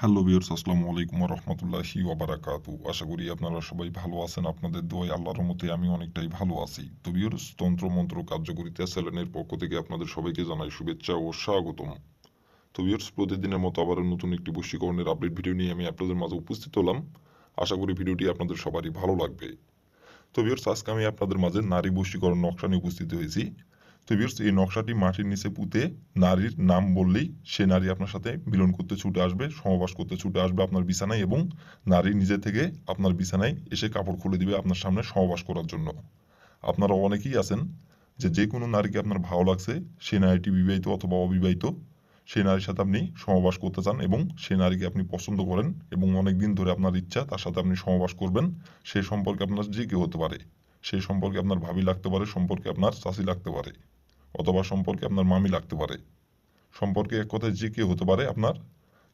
Hello বিয়ার্স আসসালামু আলাইকুম রহমতুল্লাহি ওবারাকাতু আশা করি আপনারা সবাই ভালো আছেন, আপনাদের দোয়ায় আল্লাহর মতে আমি অনেকটাই ভালো আছি। তো বিয়ার্স তন্ত্র মন্ত্র কার্যকরিতা স্যালেনের পক্ষ থেকে আপনাদের সবাইকে জানাই শুভেচ্ছা ও স্বাগতম। তো বিয়ার্স প্রতিদিনের মতো আবার নতুন একটি বশীকরণের আপডেট ভিডিও নিয়ে আমি আপনাদের মাঝে উপস্থিত হলাম। আশা করি ভিডিওটি আপনাদের সবারই ভালো লাগবে। তো বিয়ার্স আজকে আমি আপনাদের মাঝে নারী বশীকরণ নকশা নিয়ে উপস্থিত হয়েছি। তো বিয়ার্স এই নকশাটি মাটির নিচে পুঁতে নারীর নাম বললেই সে নারী আপনার সাথে মিলন করতে ছুটে আসবে সহবাস করতে ছুটে আসবে আপনার বিছানায় এবং নারী নিজে থেকে আপনার বিছানায় এসে কাপড় খুলে দিবে আপনার সামনে সহবাস করার জন্য। আপনারা অনেকেই আছেন যে যে কোনো নারীকে আপনার ভালো লাগছে, সে নারীটি বিবাহিত অথবা অবিবাহিত সেই নারীর সাথে আপনি সহবাস করতে চান এবং সেই নারীকে আপনি পছন্দ করেন এবং অনেক দিন ধরে আপনার ইচ্ছা তার সাথে আপনি সহবাস করবেন সেই সম্পর্কে আপনার যে কেউ হতে পারে সেই সম্পর্কে আপনার ভাবি লাগতে পারে, সম্পর্কে আপনার চাষি লাগতে পারে। অথবা সম্পর্কে আপনার মামি লাগতে পারে। সম্পর্কে এক কথায় যে কেউ হতে পারে আপনার,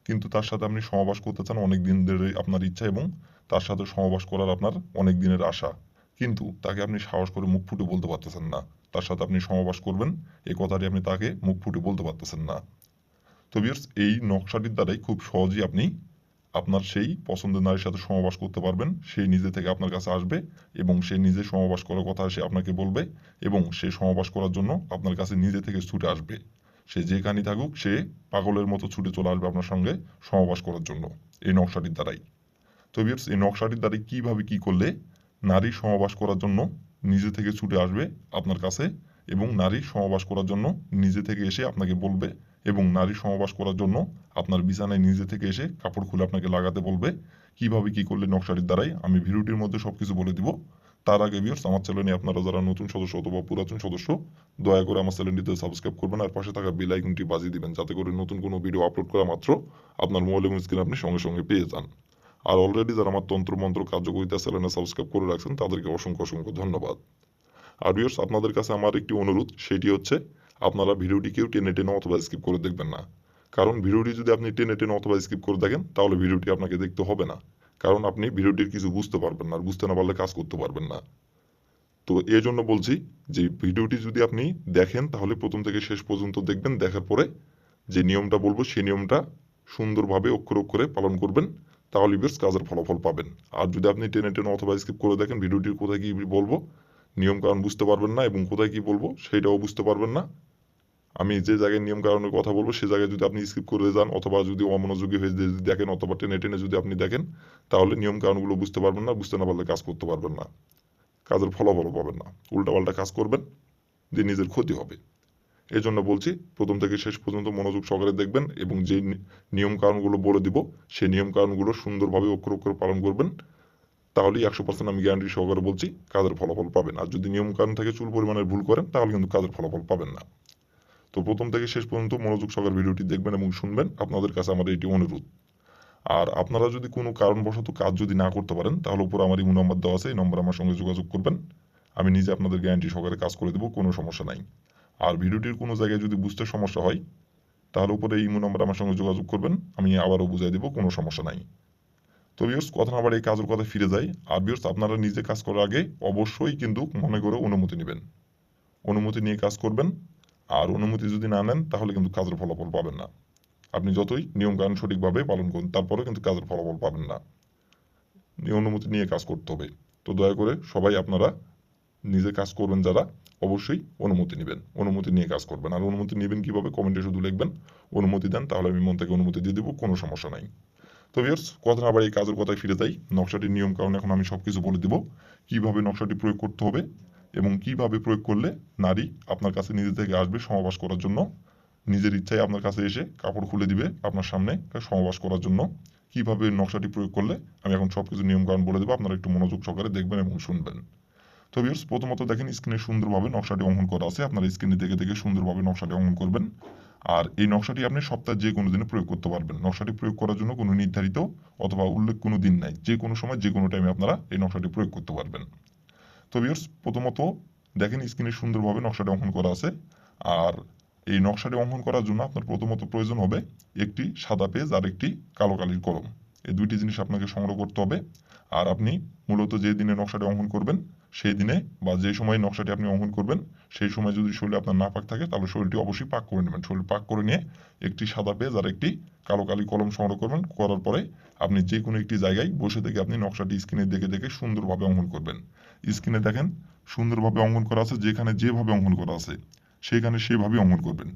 কিন্তু তার সাথে আপনি সহবাস করতে চান অনেক দিন ধরে আপনার ইচ্ছা এবং তার সাথে সহবাস করার আপনার অনেক দিনের আশা। কিন্তু তাকে আপনি সাহস করে মুখ ফুটে বলতে পারতেছেন না। তার সাথে আপনি সহবাস করবেন এই কথাটি আপনি তাকে মুখ ফুটে বলতে পারতেছেন না। তো বিয়ার্স এই নকশাটির দ্বারাই খুব সহজেই আপনি আপনার সেই পছন্দের নারীর সাথে সহবাস করতে পারবেন। সেই নিজে থেকে আপনার কাছে আসবে এবং সে নিজে সহবাস করার কথা সে আপনাকে বলবে এবং সে সহবাস করার জন্য আপনার কাছে নিজে থেকে ছুটে আসবে। সে যেখানেই থাকুক, সে পাগলের মতো ছুটে চলে আসবে আপনার সঙ্গে সহবাস করার জন্য এই নকশাটির দ্বারাই। তো বিয়ার্স এই নকশাটির দ্বারাই কীভাবে কি করলে নারী সহবাস করার জন্য নিজে থেকে ছুটে আসবে আপনার কাছে এবং নারী সহবাস করার জন্য নিজে থেকে এসে আপনাকে বলবে এবং নারী সহবাস করার জন্য আপনার বিছানায় নিজে থেকে এসে কাপড় খুলে আপনাকে লাগাতে বলবে, কীভাবে কি করলে নকশাটির দ্বারাই আমি ভিডিওটির মধ্যে সবকিছু বলে দিব। তার আগে ভিউর্স আমার চ্যানেলে আপনারা যারা নতুন সদস্য অথবা পুরাতন সদস্য, দয়া করে আমার চ্যানেলটিতে সাবস্ক্রাইব করবেন আর পাশে থাকা বেল আইকনটি বাজিয়ে দিবেন, যাতে করে নতুন কোনো ভিডিও আপলোড করা মাত্র আপনার মোবাইল এবং স্ক্রিনে আপনি সঙ্গে সঙ্গে পেয়ে যান। আর অলরেডি যারা আমার তন্ত্র মন্ত্র কার্যকরিতা চ্যানেলে সাবস্ক্রাইব করে রাখছেন, তাদেরকে অসংখ্য অসংখ্য ধন্যবাদ। আর ভিউর্স আপনাদের কাছে আমার একটি অনুরোধ, সেটি হচ্ছে আপনারা ভিডিওটি কেউ টেনে টেনে অথবা স্কিপ করে দেখবেন না। কারণ ভিডিওটি যদি আপনি টেনে টেনে অথবা স্কিপ করে দেখেন, তাহলে ভিডিওটি আপনাকে দেখতে হবে না। কারণ আপনি ভিডিওটির কিছু বুঝতে পারবেন না, আর বুঝতে না পারলে কাজ করতে পারবেন না। তো এই জন্য বলছি যে, ভিডিওটি যদি আপনি দেখেন, তাহলে প্রথম থেকে শেষ পর্যন্ত দেখবেন। দেখার পরে যে নিয়মটা বলব সেই নিয়মটা সুন্দরভাবে অক্ষর অক্ষরে পালন করবেন। তাহলে বেশ কাজের ফলাফল পাবেন। আর যদি আপনি টেনে টেনে অথবা স্কিপ করে দেখেন, ভিডিওটির কোথায় কি বলব নিয়ম কারণ বুঝতে পারবেন না এবং কোথায় কি বলব সেটাও বুঝতে পারবেন না। আমি যে জায়গায় নিয়ম কথা বলব সে জায়গায় যদি আপনি স্কিপ করে যান অথবা যদি অমনোযোগী হয়ে যদি দেখেন অথবা টেনে টেনে যদি আপনি দেখেন, তাহলে নিয়ম কারণগুলো বুঝতে পারবেন না, বুঝতে না পারলে কাজ করতে পারবেন না। কাজের ফলাফলও পাবেন না। উল্টাপাল্টা কাজ করবেন যে নিজের ক্ষতি হবে। এই জন্য বলছি, প্রথম থেকে শেষ পর্যন্ত মনোযোগ সহকারে দেখবেন এবং যে নিয়ম কারণগুলো বলে দিব, সেই নিয়ম কারণগুলো সুন্দরভাবে অক্ষর অক্ষর পালন করবেন। তাহলেই একশো পার্সেন্ট আমি গ্যারান্টি সহকারে বলছি কাজের ফলাফল পাবেন। আর যদি নিয়ম কারণ থেকে, চুল পরিমাণের ভুল করেন, তাহলে কিন্তু কাজের ফলাফল পাবেন না। তো প্রথম থেকে শেষ পর্যন্ত মনোযোগ সহকারে ভিডিওটি দেখবেন এবং শুনবেন আপনাদের কাছে আমার এটি অনুরোধ। আর আপনারা যদি কোনো কারণবশত কাজ যদি না করতে পারেন, তাহলে উপর আমার ইমো নম্বর দেওয়া আছে, এই নম্বর আমার সঙ্গে যোগাযোগ করবেন। আমি নিজে আপনাদের গ্যারান্টি সহকারে কাজ করে দেবো, কোনো সমস্যা নাই। আর ভিডিওটির কোনো জায়গায় যদি বুঝতে সমস্যা হয়, তাহলে উপরে ইমো নম্বর আমার সঙ্গে যোগাযোগ করবেন, আমি আবারও বুঝাই দেবো, কোনো সমস্যা নাই। তো বিয়র্স কথা বাড়ি এই কাজের কথা ফিরে যাই। আর বিয়র্স আপনারা নিজে কাজ করার আগে অবশ্যই কিন্তু মনে করে অনুমতি নেবেন। অনুমতি নিয়ে কাজ করবেন। আর অনুমতি যদি না নেন, তাহলে কিন্তু কাজের ফলাফল পাবেন না। আপনি যতই নিয়মকানুন সঠিকভাবে পালন করুন তারপরে কিন্তু কাজের ফলাফল পাবেন না। অনুমতি নিয়ে কাজ করতে হবে। তো দয়া করে সবাই আপনারা নিজে কাজ করবেন যারা, অবশ্যই অনুমতি নেবেন। অনুমতি নিয়ে কাজ করবেন। আর অনুমতি নেবেন কীভাবে? কমেন্টে শুধু লিখবেন। অনুমতি দেন, তাহলে আমি মন থেকে অনুমতি দিয়ে দেবো, কোনো সমস্যা নাই। তো ভিউয়ার্স কথা না বাড়ি কাজের কথায় ফিরে যাই। নকশাটির নিয়ম কারণ এখন আমি সব কিছু বলে দিব। কীভাবে নকশাটি প্রয়োগ করতে হবে এবং কীভাবে প্রয়োগ করলে নারী আপনার কাছে নিজে থেকে আসবে সমাবাস করার জন্য? নিজের ইচ্ছায় আপনার কাছে এসে কাপড় খুলে দিবে আপনার সামনে সমাবাস করার জন্য। কীভাবে নকশাটি প্রয়োগ করলে? আমি এখন সব কিছু নিয়ম কারণ বলে দেবো। আপনারা একটু মনোযোগ সহকারে দেখবেন এবং শুনবেন। তো ভিউয়ার্স প্রথমত দেখেন স্ক্রিনে সুন্দরভাবে নকশাটি অঙ্কন করা আছে। আপনার স্ক্রিনে দেখে দেখে সুন্দরভাবে নকশাটি অঙ্কন করবেন। আর এই নকশাটি আপনি সপ্তাহে যে কোনো দিনে প্রয়োগ করতে পারবেন। নকশাটি প্রয়োগ করার জন্য কোনো নির্ধারিত অথবা উল্লেখ কোনো দিন নাই। যে কোনো সময়, যে কোনো টাইমে আপনারা এই নকশাটি প্রয়োগ করতে পারবেন। তো ভিউয়ার্স প্রথমত দেখেন স্ক্রিনে সুন্দরভাবে নকশাটি অঙ্কন করা আছে। আর এই নকশাটি অঙ্কন করার জন্য আপনার প্রথমত প্রয়োজন হবে একটি সাদা পেজ আর একটি কালো কালির কলম। এই দুইটি জিনিস আপনাকে সংগ্রহ করতে হবে। আর আপনি মূলত যে দিনে নকশাটি অঙ্কন করবেন সেই দিনে বা যে সময় নকশাটি আপনি অঙ্কন করবেন, সেই সময় যদি শরীরে আপনার না পাক থাকে, তাহলে শরীরটি অবশ্যই পাক করে নেবেন। শরীর পাক করে নিয়ে একটি সাদা পেজ আর একটি কালো কালি কলম সংগ্রহ করবেন। করার পরে আপনি যে কোনো একটি জায়গায় বসে থেকে আপনি নকশাটি স্ক্রিনে দেখে দেখে সুন্দরভাবে অঙ্কন করবেন। স্ক্রিনে দেখেন, সুন্দরভাবে অঙ্কন করা আছে, যেখানে যেভাবে অঙ্কন করা আছে, সেখানে সেভাবে অঙ্কন করবেন।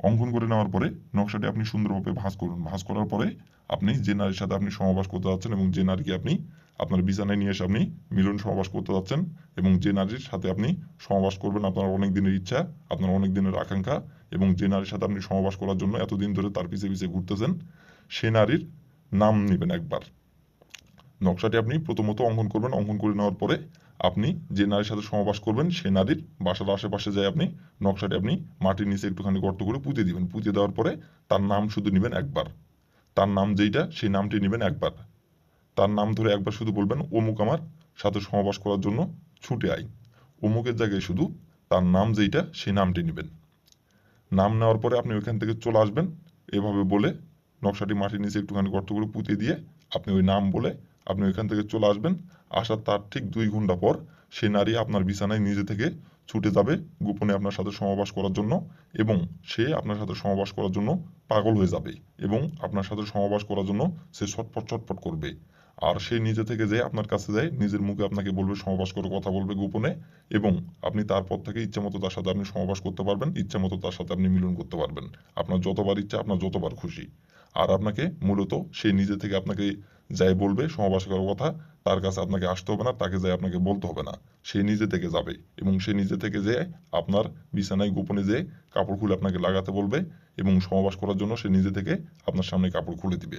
অঙ্কন করে নেওয়ার পরে নকশাটি আপনি সুন্দরভাবে ভাঁজ করুন। ভাঁজ করার পরে আপনি যে নারীর সাথে আপনি সমাবাস করতে যাচ্ছেন এবং যে নারীকে আপনি আপনার বিছানায় নিয়ে এসে আপনি মিলন সমাবাস করতে যাচ্ছেন এবং যে নারীর সাথে আপনি সমাবাস করবেন, আপনার অনেক দিনের ইচ্ছা, আপনার অনেক দিনের আকাঙ্ক্ষা এবং যে নারীর সাথে আপনি সমাবাস করার জন্য এতদিন ধরে তার পিছে পিছে ঘুরতেছেন, সে নারীর নাম নেবেন একবার। নকশাটি আপনি প্রথমত অঙ্কন করবেন। অঙ্কন করে নেওয়ার পরে আপনি যে নারীর সাথে সমাবাস করবেন, সে নারীর বাসার আশেপাশে যায় আপনি নকশাটি আপনি মাটির নিচে একটুখানি গর্ত করে পুঁতে দিবেন। পুঁতে দেওয়ার পরে তার নাম শুধু নেবেন একবার। তার নাম যেইটা, সেই নামটি নেবেন একবার। তার নাম ধরে একবার শুধু বলবেন, অমুক আমার সাথে সমাবাস করার জন্য ছুটে আই অমুকের জায়গায় শুধু তার নাম যেইটা, সেই নামটি নেবেন। নাম নেওয়ার পরে আপনি ওইখান থেকে চলে আসবেন। এভাবে বলে নকশাটি মাটির নিচে একটুখানি গর্ত করে পুঁতে দিয়ে আপনি ওই নাম বলে আপনি ওইখান থেকে চলে আসবেন। আসার তার ঠিক দুই ঘণ্টা পর সে নারী আপনার বিছানায় নিজে থেকে ছুটে যাবে গোপনে আপনার সাথে সমাবাস করার জন্য এবং সে আপনার সাথে সমাবাস করার জন্য পাগল হয়ে যাবে এবং আপনার সাথে সমাবাস করার জন্য সে ছটপট ছটফট করবে। আর সে নিজে থেকে যে আপনার কাছে যায়, নিজের মুখে আপনাকে বলবে সমাবাস করে কথা বলবে গোপনে এবং আপনি তারপর থেকে ইচ্ছা মতো তার সাথে আপনি সমাবাস করতে পারবেন, ইচ্ছা মতো তার সাথে আপনি মিলন করতে পারবেন। আপনার যতবার ইচ্ছা, আপনার যতবার খুশি। আর আপনাকে মূলত সে নিজে থেকে আপনাকে যাই বলবে সমাবাস করার কথা, তার কাছে আপনাকে আসতে হবে না, তাকে যাই আপনাকে বলতে হবে না। সে নিজে থেকে যাবে এবং সে নিজে থেকে যে আপনার বিছানায় গোপনে যে কাপড় খুলে আপনাকে লাগাতে বলবে এবং সমাবাস করার জন্য সে নিজে থেকে আপনার সামনে কাপড় খুলে দিবে।